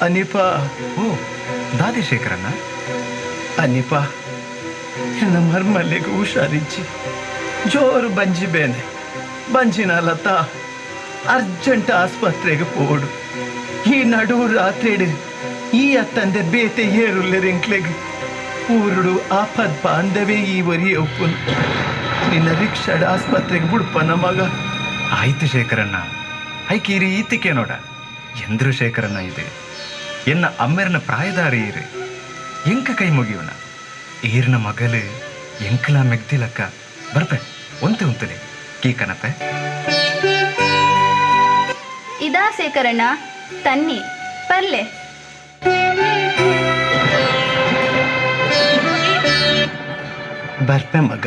ಅನಿಪ ಓ ದಾದಿ ಶೇಖರಣ್ಣ ಅನಿಪ ನನ್ನ ಮರ್ಮಲ್ಲಿಗೆ ಹುಷಾರಿಜ್ಜಿ ಜೋರು ಬಂಜಿ ಬೇನೆ. ಬಂಜಿನ ಲತಾ, ಅರ್ಜೆಂಟ್ ಆಸ್ಪತ್ರೆಗೆ ಪೋಡು. ಈ ನಡು ರಾತ್ರಿ ಈ ಅತ್ತಂದೆ ಬೇತೆ ಏರುಲ್ಲೆರಿಂಕ್ಲೆಗೆ ಊರುಡು ಆಪದ್ ಬಾಂಧವೇ ಈ ವರಿ ಒಪ್ಪುನು. ನಿನ್ನ ರಿಕ್ಷಾಡ ಆಸ್ಪತ್ರೆಗೆ ಬಿಡ್ಪನ ನಮಗ. ಆಯ್ತು ಶೇಖರಣ್ಣ. ಐಕೀರಿ ಈತಿಕೆ ನೋಡ. ಎಂದ್ರು ಶೇಖರಣ್ಣ ಇದೆ. ಎನ್ನ ಅಮ್ಮೆರನ ಪ್ರಾಯದಾರಿ ಇರೆ. ಎಂಕ ಕೈ ಮುಗಿಯೋಣ ಈರ್ನ ಮಗಲು ಎಂಕಲ ಮೆಗ್ದಿಲಕ್ಕ. ಬರ್ಪೆ ಒಂತೆ ಕೀ ಕನಪೆ. ಇದಾ ಶೇಖರಣ್ಣ ತನ್ನಿ ಪರ್ಲೆ. ಬರ್ಪೆ ಮಗ.